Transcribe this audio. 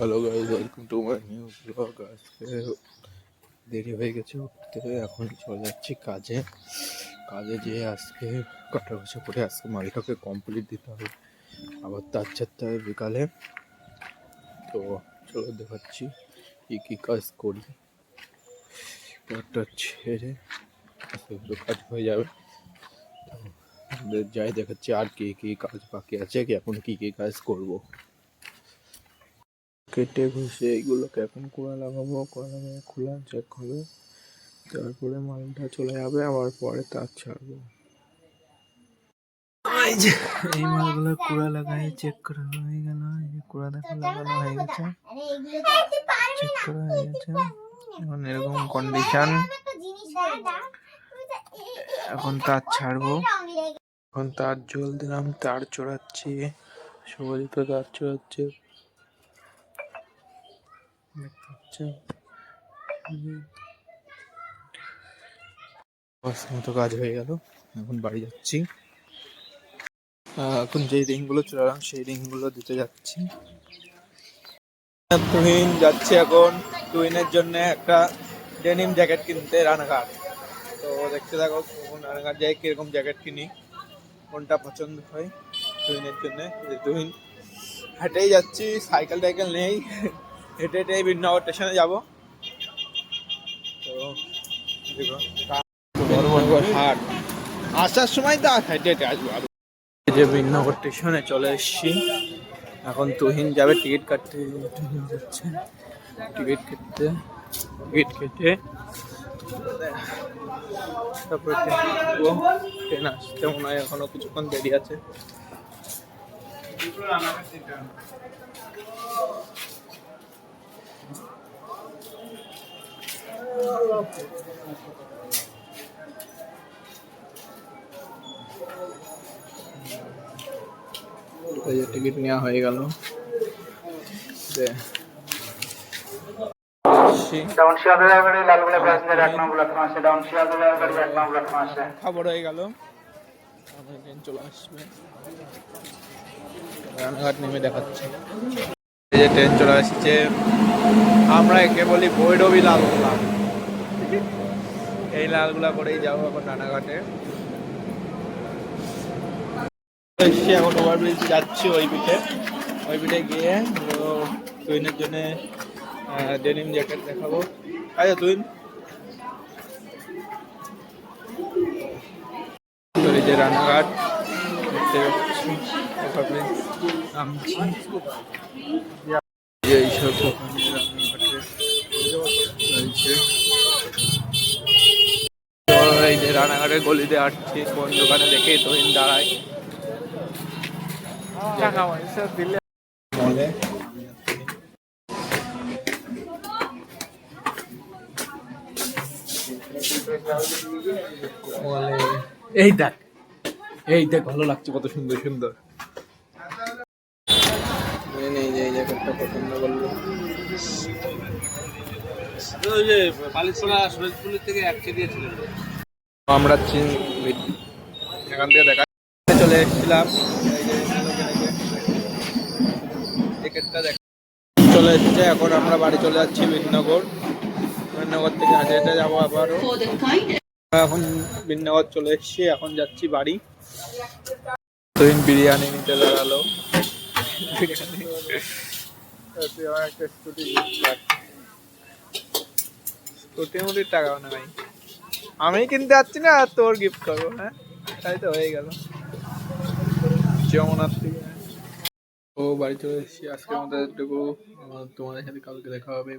Hello guys welcome to my new blog আজকে দেরি হয়ে গেছে উঠতে। এখন চলে যাচ্ছি কাজে। কাজে যেয়ে আজকে কাটা বসে করে আজকে মালটাকে কমপ্লিট দিতে হবে। আবার তার চারতে হবে বিকালে। তো চলো দেখাচ্ছি কী কী কাজ করি। একটা ছেড়ে আস্তে আস্তে কাজ হয়ে যাবে। তো আমাদের যাই দেখাচ্ছি আর কী কী কাজ বাকি আছে, কি এখন কী কী কাজ করব। কেটে ঘষে এইগুলোকে এখন কুড়া লাগাবো কুড়া লাগাবো খোলা চেক হবে তারপরে মালটা চলে যাবে, আবার পরে তার ছাড়বো। এই মালগুলো কুড়া লাগাই চেক করা হয়ে গেল কুড়া দেখা লাগানো হয়ে গেছে। চেক করা হয়ে গেছে। এখন এরকম কন্ডিশন এখন তার ছাড়বো। এখন তার জল দিলাম, তার চড়াচ্ছি। সবাই তো তার চড়াচ্ছে। মতো কাজ হয়ে গেল। এখন বাড়ি যাচ্ছি। এখন যেই রিংগুলো চলালাম সেই রিংগুলো দিতে যাচ্ছি। তুহিন যাচ্ছে এখন তুহিনের জন্য একটা ডেনিম জ্যাকেট কিনতে, রানাঘাট। তো দেখতে থাকো কখন রানাঘাট যাই, কীরকম জ্যাকেট কিনি, কোনটা পছন্দ হয় তুহিনের জন্য। তুহিন হেঁটেই যাচ্ছি সাইকেল টাইকেল নেই। হেঁটে হেঁটে এই স্টেশনে যাব। তো হাট। আসার সময় তো হেঁটে হেঁটে আসব। যে বিনগর স্টেশনে চলে এসেছি। এখন তুহিন যাবে টিকিট কাটতে। যাচ্ছে টিকিট কেটে টিকিট কেটে তারপরে। ট্রেন আসতে মনে হয় এখনও কিছুক্ষণ দেরি আছে। এই টিকিট নেওয়া হয়ে গেল। খবর হয়ে গেল। চলে আসবে। রানাঘাট নেমে দেখাচ্ছে। এই যে ট্রেন চলে আসছে। আমরা একে বলি ভৈরবী লালগোলা এই লালগুলা করেই যাব এখন রানাঘাটে। এসছি এখন ওভারব্রিজ যাচ্ছি ওই পিঠে ওই পিঠে গিয়ে টুইনের জন্য ডেনিম জ্যাকেট দেখাবো। আচ্ছা তুইন তো এই যে রানাঘাট দোকানে রানাঘাটে রয়েছে তো এই যে রানাঘাটের গলিতে আসছি কোন দোকানে দেখে তুহিন দাঁড়ায় টাকা পয়সা দিলে। এই দেখ এই দেখ ভালো লাগছে কত সুন্দর সুন্দর। পছন্দ করল ওই যে পালিশোড়া সুরজপুরের থেকে এক ছিল আমরা চীন- এখান থেকে দেখা চলে এসেছিলাম টিকিটটা দেখ চলে এসেছে এখন আমরা বাড়ি চলে যাচ্ছি বিনগর বিনগর থেকে হেঁটে হেঁটে যাব আবারও এখন বিনগর চলে এসেছি এখন যাচ্ছি বাড়ি তুই বিরিয়ানি নিতে দাঁড়াল বিরিয়ানি একটা স্কুটি স্কুটি মুটির টাকা না ভাই আমি কিনতে যাচ্ছি না, আর তোর গিফট করব হ্যাঁ? তাই তো হয়ে গেল। যমুনার থেকে ও, বাড়ি চলে এসেছি। আজকের মতো এটুকু তোমাদের সাথে কালকে দেখা হবে